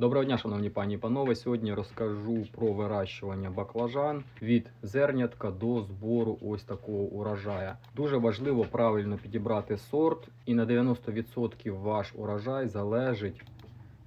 Доброго дня, шановні пані і панове. Сьогодні розкажу про вирощування баклажан від зернятка до збору ось такого урожая. Дуже важливо правильно підібрати сорт, і на 90% ваш урожай залежить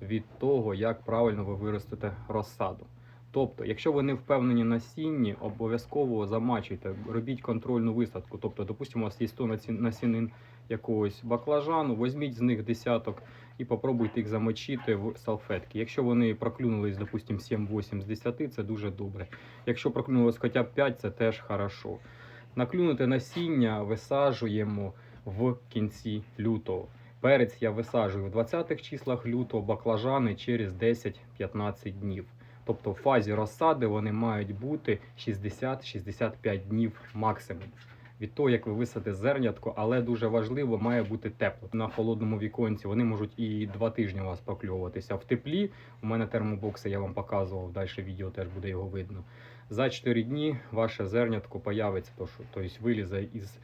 від того, як правильно ви виростете розсаду. Тобто, якщо ви не впевнені на сінні, обов'язково замачуйте, робіть контрольну висадку. Тобто, допустимо, у вас є 100 наці- насінин якогось баклажану, візьміть з них десяток і попробуйте їх замочити в салфетки. Якщо вони проклюнулись, допустим, 7-8 з 10, це дуже добре. Якщо проклюнулось хоча б 5, це теж хорошо. Наклюнуте насіння висаджуємо в кінці лютого. Перець я висаджую в 20-х числах лютого, баклажани через 10-15 днів. Тобто в фазі розсади вони мають бути 60-65 днів максимум від того, як ви висадите зернятко, але дуже важливо, має бути тепло. На холодному віконці вони можуть і два тижні у вас прокльовуватися. В теплі у мене термобокси, я вам показував, далі відео теж буде його видно. За 4 дні ваше зернятко появиться, тобто вилізе із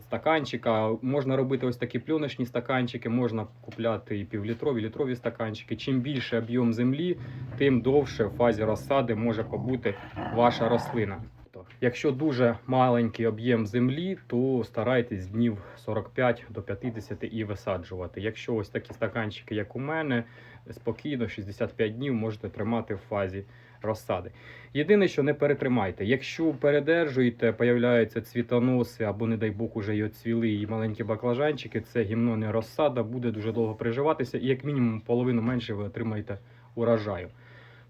стаканчика. Можна робити ось такі плюночні стаканчики, можна купляти і півлітрові, літрові стаканчики. Чим більше об'єм землі, тим довше в фазі розсади може побути ваша рослина. Якщо дуже маленький об'єм землі, то старайтесь днів 45 до 50 і висаджувати. Якщо ось такі стаканчики, як у мене, спокійно 65 днів можете тримати в фазі розсади. Єдине, що не перетримайте. Якщо передержуєте, появляються цвітоноси або, не дай Бог, уже й оцвіли і маленькі баклажанчики, це гімно не розсада, буде дуже довго приживатися, і як мінімум половину менше ви отримаєте урожаю.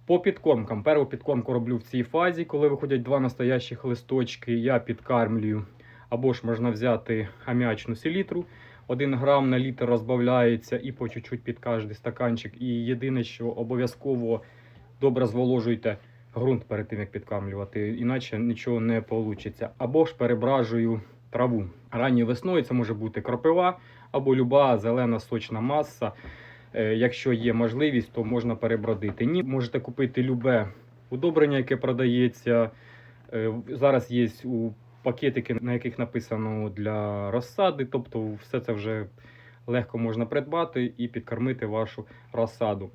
По підкормкам. Першу підкормку роблю в цій фазі, коли виходять два настоящих листочки. Я підкармлюю. Або ж можна взяти аміачну селітру. 1 грам на літр розбавляється і по чуть-чуть під кожний стаканчик. І єдине, що обов'язково добре зволожуйте ґрунт перед тим, як підкармлювати, іначе нічого не вийде. Або ж перебражую траву. Ранньою весною це може бути кропива або люба зелена сочна маса. Е, Якщо є можливість, то можна перебродити. Ні, можете купити любе удобрення, яке продається. Е, Зараз є у пакетики, на яких написано для розсади. Тобто, все це вже легко можна придбати і підкормити вашу розсаду.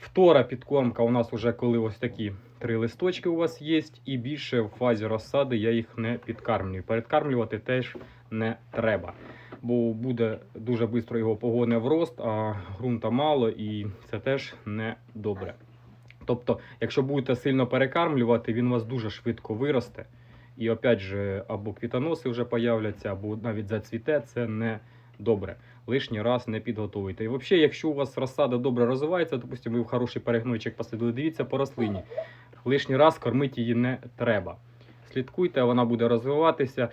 Втора підкормка у нас вже коли ось такі три листочки у вас є, і більше в фазі розсади я їх не підкармлюю. Передкармлювати теж не треба бо буде дуже швидко його погоне в рост, а ґрунта мало, і це теж не добре. Тобто, якщо будете сильно перекармлювати, він у вас дуже швидко виросте. І опять же, або квітоноси вже появляться, або навіть зацвіте, це не добре. Лишній раз не підготуйте. І взагалі, якщо у вас розсада добре розвивається, допустимо, ви в хороший перегнойчик посадили, дивіться по рослині. Лишній раз кормити її не треба. Слідкуйте, вона буде розвиватися.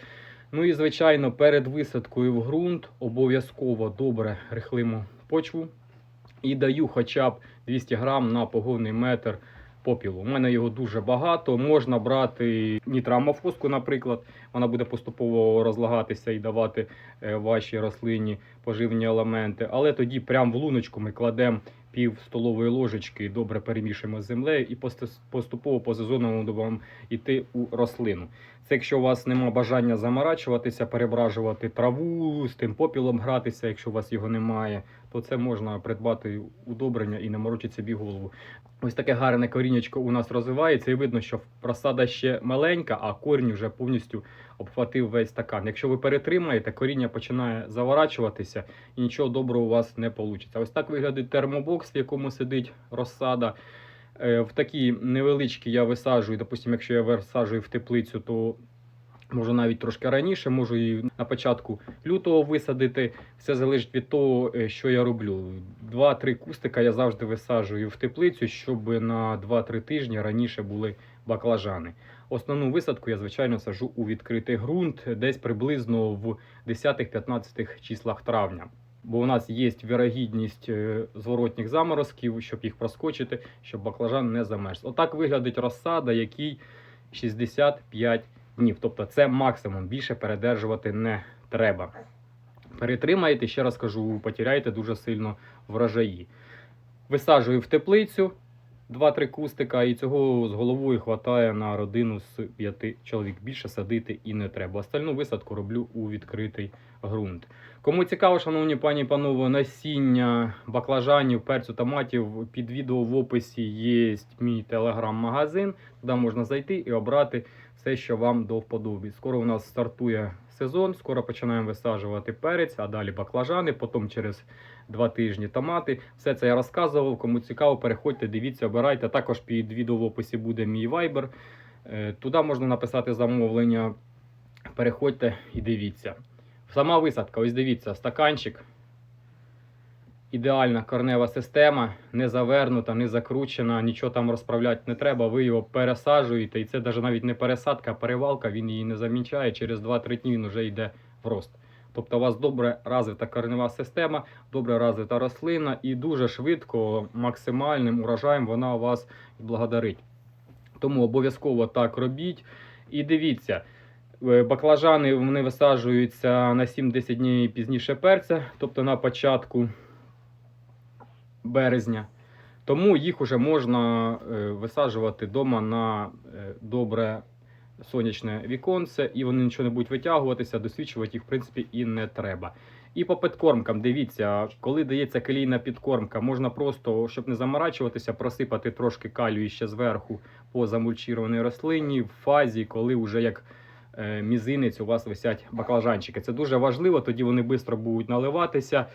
Ну і звичайно, перед висадкою в ґрунт обов'язково добре рихлимо почву. І даю хоча б 200 грам на погонний метр попілу. У мене його дуже багато. Можна брати нітрамофоску, наприклад. Вона буде поступово розлагатися і давати е, вашій рослині поживні елементи. Але тоді прямо в луночку ми кладемо пів столової ложечки, добре перемішуємо з землею і поступово по сезонному будемо йти у рослину. Це якщо у вас нема бажання заморачуватися, перебражувати траву, з тим попілом гратися, якщо у вас його немає, то це можна придбати удобрення і не морочити собі голову. Ось таке гарне корінечко у нас розвивається, і видно, що розсада ще маленька, а корінь вже повністю обхватив весь стакан. Якщо ви перетримаєте, коріння починає заворачуватися і нічого доброго у вас не вийде. Ось так виглядає термобокс, в якому сидить розсада. Е, В такі невеличкі я висаджую, допустимо, якщо я висаджую в теплицю, то можу навіть трошки раніше, можу і на початку лютого висадити. Все залежить від того, е, що я роблю. Два-три кустика я завжди висаджую в теплицю, щоб на 2-3 тижні раніше були баклажани. Основну висадку я, звичайно, сажу у відкритий ґрунт десь приблизно в 10-15 числах травня. Бо у нас є вірогідність е, зворотніх заморозків, щоб їх проскочити, щоб баклажан не замерз. Отак виглядить розсада, який 65 днів. Тобто це максимум, більше передержувати не треба. Перетримаєте, ще раз кажу, потеряєте дуже сильно врожаї. Висаджую в теплицю, 2-3 кустика, і цього з головою хватає на родину з 5 чоловік. Більше садити і не треба. Остальну висадку роблю у відкритий ґрунт. Кому цікаво, шановні пані і панове, насіння баклажанів, перцю, томатів, під відео в описі є мій телеграм-магазин. Туди можна зайти і обрати все, що вам до вподоби. Скоро у нас стартує сезон, скоро починаємо висаджувати перець, а далі баклажани, потім через два тижні томати. Все це я розказував. Кому цікаво, переходьте, дивіться, обирайте. Також під відео в описі буде мій вайбер. Е, Туди можна написати замовлення. Переходьте і дивіться. Сама висадка, ось дивіться, стаканчик. Ідеальна корнева система, не завернута, не закручена, нічого там розправляти не треба. Ви його пересаджуєте, і це навіть не пересадка, а перевалка, він її не замічає. Через 2-3 дні він вже йде в рост. Тобто у вас добре розвита корнева система, добре розвита рослина, і дуже швидко, максимальним урожаєм вона вас благодарить. Тому обов'язково так робіть. І дивіться, е, баклажани вони висаджуються на 7-10 днів пізніше перця, тобто на початку березня. Тому їх вже можна е, висаджувати вдома на е, добре сонячне віконце, і вони нічого не будуть витягуватися, досвідчувати їх, в принципі, і не треба. І по підкормкам, дивіться, коли дається калійна підкормка, можна просто, щоб не заморачуватися, просипати трошки калію ще зверху по замульчірованій рослині в фазі, коли вже як е, мізинець у вас висять баклажанчики. Це дуже важливо, тоді вони швидко будуть наливатися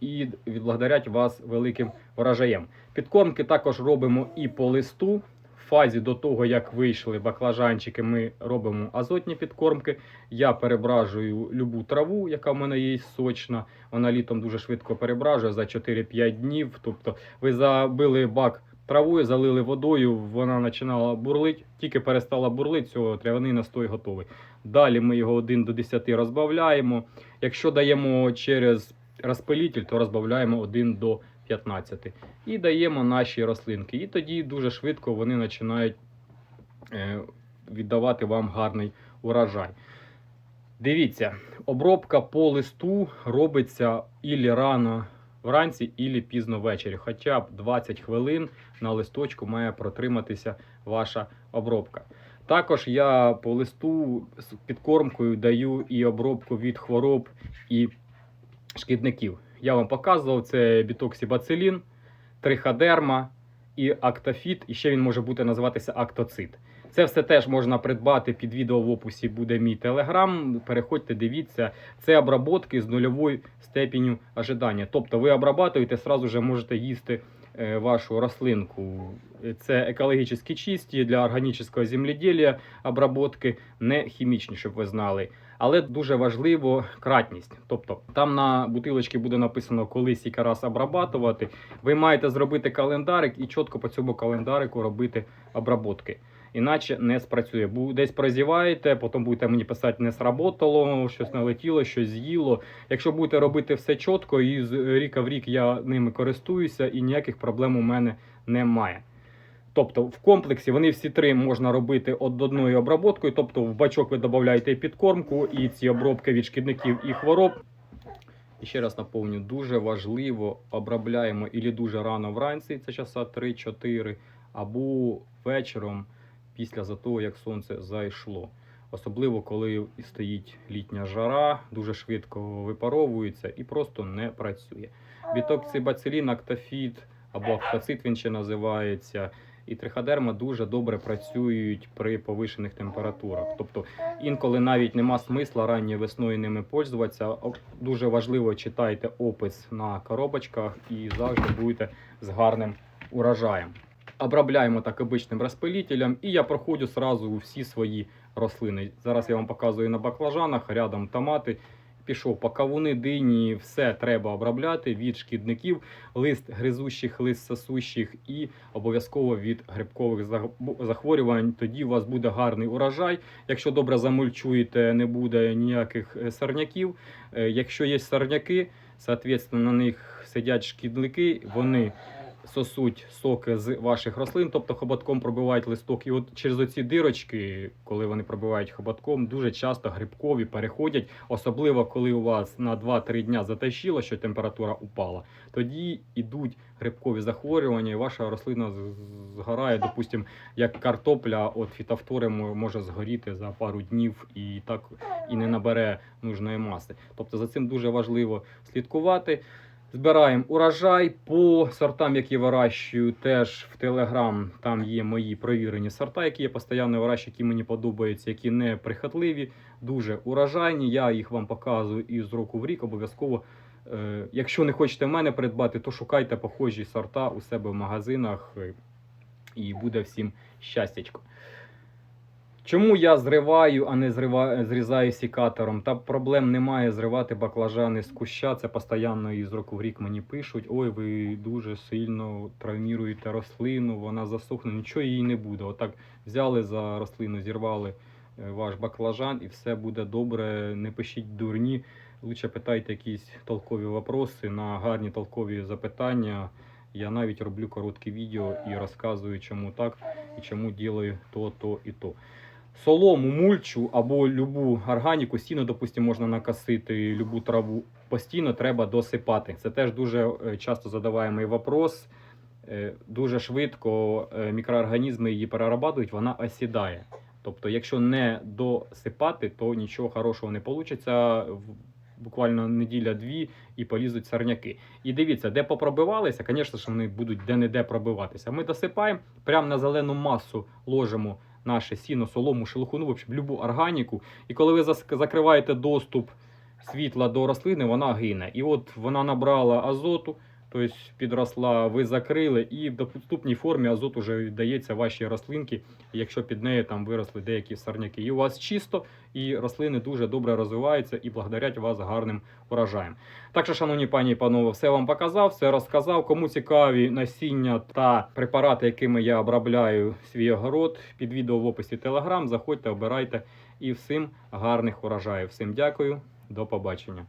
і відблагодарять вас великим врожаєм. Підкормки також робимо і по листу. В фазі до того, як вийшли баклажанчики, ми робимо азотні підкормки. Я перебражую любу траву, яка в мене є сочна. Вона літом дуже швидко перебражує за 4-5 днів. Тобто ви забили бак травою, залили водою, вона починала бурлити, тільки перестала бурлити, цього травяний настой готовий. Далі ми його 1 до 10 розбавляємо. Якщо даємо через розпилитель, то розбавляємо 1 до 15. І даємо наші рослинки. І тоді дуже швидко вони починають е, віддавати вам гарний урожай. Дивіться, обробка по листу робиться ілі рано вранці, ілі пізно ввечері. Хоча б 20 хвилин на листочку має протриматися ваша обробка. Також я по листу з підкормкою даю і обробку від хвороб і шкідників. Я вам показував це бітоксібацилін, триходерма і актофіт, і ще він може бути називатися актоцит. Це все теж можна придбати під відео в описі буде мій телеграм. Переходьте, дивіться, це обработки з нульовою степінню ожидання. Тобто ви обрабатуєте, сразу же можете їсти вашу рослинку. Це екологічно чисті для органічного земледілля обработки, не хімічні, щоб ви знали. Але дуже важливо кратність. Тобто там на бутилочці буде написано, коли скільки раз обрабатувати. Ви маєте зробити календарик і чітко по цьому календарику робити обработки. Іначе не спрацює. Десь прозіваєте, потім будете мені писати, не сработало, щось налетіло, щось з'їло. Якщо будете робити все чітко, і з ріка в рік я ними користуюся, і ніяких проблем у мене немає. Тобто в комплексі вони всі три можна робити од одною обработкою. Тобто в бачок ви додаєте підкормку, і ці обробки від шкідників і хвороб. І ще раз наповню, дуже важливо обробляємо ілі дуже рано вранці, це часа 3-4, або вечором після за того, як сонце зайшло. Особливо, коли стоїть літня жара, дуже швидко випаровується і просто не працює. Бітоксибацилін, актофіт або актоцит він ще називається. І триходерма дуже добре працюють при повишених температурах. Тобто інколи навіть нема смисла ранньою весною ними пользуватися. Дуже важливо читайте опис на коробочках і завжди будете з гарним урожаєм. Обробляємо так обичним розпилителем, і я проходжу сразу всі свої рослини. Зараз я вам показую на баклажанах, рядом томати. Пішов по кавуни, дині, все треба обробляти від шкідників, лист гризущих, лист сосущих і обов'язково від грибкових захворювань. Тоді у вас буде гарний урожай. Якщо добре замульчуєте, не буде ніяких е, сорняків. Е, Якщо є сорняки, на них сидять шкідники, вони сосуть соки з ваших рослин, тобто хоботком пробивають листок. І от через оці дирочки, коли вони пробивають хоботком, дуже часто грибкові переходять, особливо коли у вас на 2-3 дня затащило, що температура упала. Тоді йдуть грибкові захворювання, і ваша рослина згорає, допустимо, як картопля, от фітофтори може згоріти за пару днів і так і не набере нужної маси. Тобто за цим дуже важливо слідкувати. Збираємо урожай по сортам, які вирощую, теж в Телеграм. Там є мої провірені сорта, які я постійно вирощую, які мені подобаються, які не прихотливі, дуже урожайні. Я їх вам показую із року в рік. Обов'язково. Е, Якщо не хочете в мене придбати, то шукайте похожі сорта у себе в магазинах е, і буде всім щастячко. Чому я зриваю, а не зрива... зрізаю сікатором? Та проблем немає зривати баклажани з куща. Це постійно із року в рік мені пишуть: ой, ви дуже сильно травміруєте рослину, вона засохне, нічого їй не буде. Отак взяли за рослину, зірвали е, ваш баклажан і все буде добре. Не пишіть дурні. Лучше питайте якісь толкові вопроси на гарні толкові запитання. Я навіть роблю короткі відео і розказую, чому так і чому ділаю то, то і то. Солому, мульчу або любу органіку, сіно, допустимо, можна накосити, любу траву. Постійно треба досипати. Це теж дуже е, часто задаваємий вопрос. Е, Дуже швидко е, мікроорганізми її перерабатують, вона осідає. Тобто, якщо не досипати, то нічого хорошого не вийде. Буквально неділя-дві і полізуть сорняки. І дивіться, де попробивалися, звісно ж, вони будуть де-не-де пробиватися. Ми досипаємо, прямо на зелену масу ложимо наше сіно, солому, шелуху, ну, в общем, любу органіку. І коли ви закриваєте доступ світла до рослини, вона гине. І от вона набрала азоту, тобто підросла, ви закрили, і в доступній формі азот уже віддається вашій рослинці, якщо під нею там виросли деякі сорняки. І у вас чисто, і рослини дуже добре розвиваються і благодарять вас гарним урожаєм. Так що, шановні пані і панове, все вам показав, все розказав. Кому цікаві насіння та препарати, якими я обробляю свій огород, під відео в описі Telegram, заходьте, обирайте і всім гарних урожаїв. Всім дякую, до побачення.